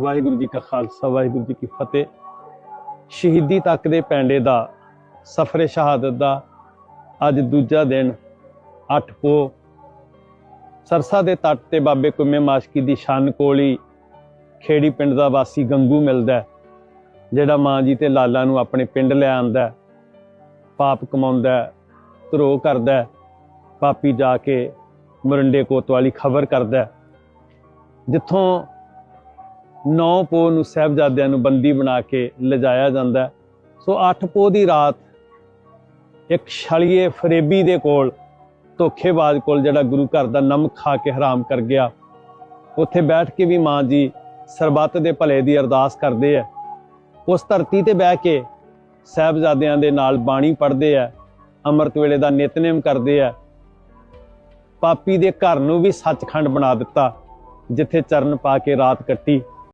ਵਾਹਿਗੁਰੂ ਜੀ ਕਾ ਖਾਲਸਾ ਵਾਹਿਗੁਰੂ ਜੀ ਕੀ ਫਤਿਹ। ਸ਼ਹੀਦੀ ਤੱਕ ਦੇ ਪੈਂਡੇ ਦਾ ਸਫਰੇ ਸ਼ਹਾਦਤ ਦਾ ਅੱਜ ਦੂਜਾ ਦਿਨ 8 ਪੋ ਸਰਸਾ ਦੇ ਤੱਟ ਤੇ ਬਾਬੇ ਕੁੰਮੇ ਮਾਸ਼ਕੀ ਦੀ ਸ਼ਾਨ ਕੋਲੀ ਖੇੜੀ ਪਿੰਡ ਦਾ ਵਾਸੀ ਗੰਗੂ ਮਿਲਦਾ ਜਿਹੜਾ ਮਾਂ ਜੀ ਤੇ ਲਾਲਾ ਨੂੰ ਆਪਣੇ ਪਿੰਡ ਲੈ ਆਂਦਾ ਪਾਪ ਕਮਾਉਂਦਾ ਹੈ, ਧਰੋਹ ਕਰਦਾ ਪਾਪੀ ਜਾ ਕੇ ਮਰੰਡੇ ਕੋਤਵਾਲੀ ਖਬਰ ਕਰਦਾ ਜਿੱਥੋਂ ਨੌ ਪੋ ਨੂੰ ਸਹਿਬਜ਼ਾਦਿਆਂ ਨੂੰ ਬੰਦੀ ਬਣਾ ਕੇ ਲਿਜਾਇਆ ਜਾਂਦਾ ਸੋ 8 ਪੋ ਦੀ ਰਾਤ ਇੱਕ ਛਲੀਏ ਫਰੇਬੀ ਦੇ ਕੋਲ, ਧੋਖੇਬਾਜ਼ ਕੋਲ ਜਿਹੜਾ ਗੁਰੂ ਘਰ ਦਾ ਨਮਕ ਖਾ ਕੇ ਹਰਾਮ ਕਰ ਗਿਆ, ਉੱਥੇ ਬੈਠ ਕੇ ਵੀ ਮਾਂ ਜੀ ਸਰਬੱਤ ਦੇ ਭਲੇ ਦੀ ਅਰਦਾਸ ਕਰਦੇ ਆ। ਉਸ ਧਰਤੀ ਤੇ ਬਹਿ ਕੇ ਸਹਿਬਜ਼ਾਦਿਆਂ ਦੇ ਨਾਲ ਬਾਣੀ ਪੜ੍ਹਦੇ ਆ, ਅੰਮ੍ਰਿਤ ਵੇਲੇ ਦਾ ਨਿਤਨੇਮ ਕਰਦੇ ਆ। ਪਾਪੀ ਦੇ ਘਰ ਨੂੰ ਵੀ ਸੱਚਖੰਡ ਬਣਾ ਦਿੱਤਾ, ਜਿੱਥੇ ਚਰਨ ਪਾ ਕੇ ਰਾਤ ਕੱਟੀ।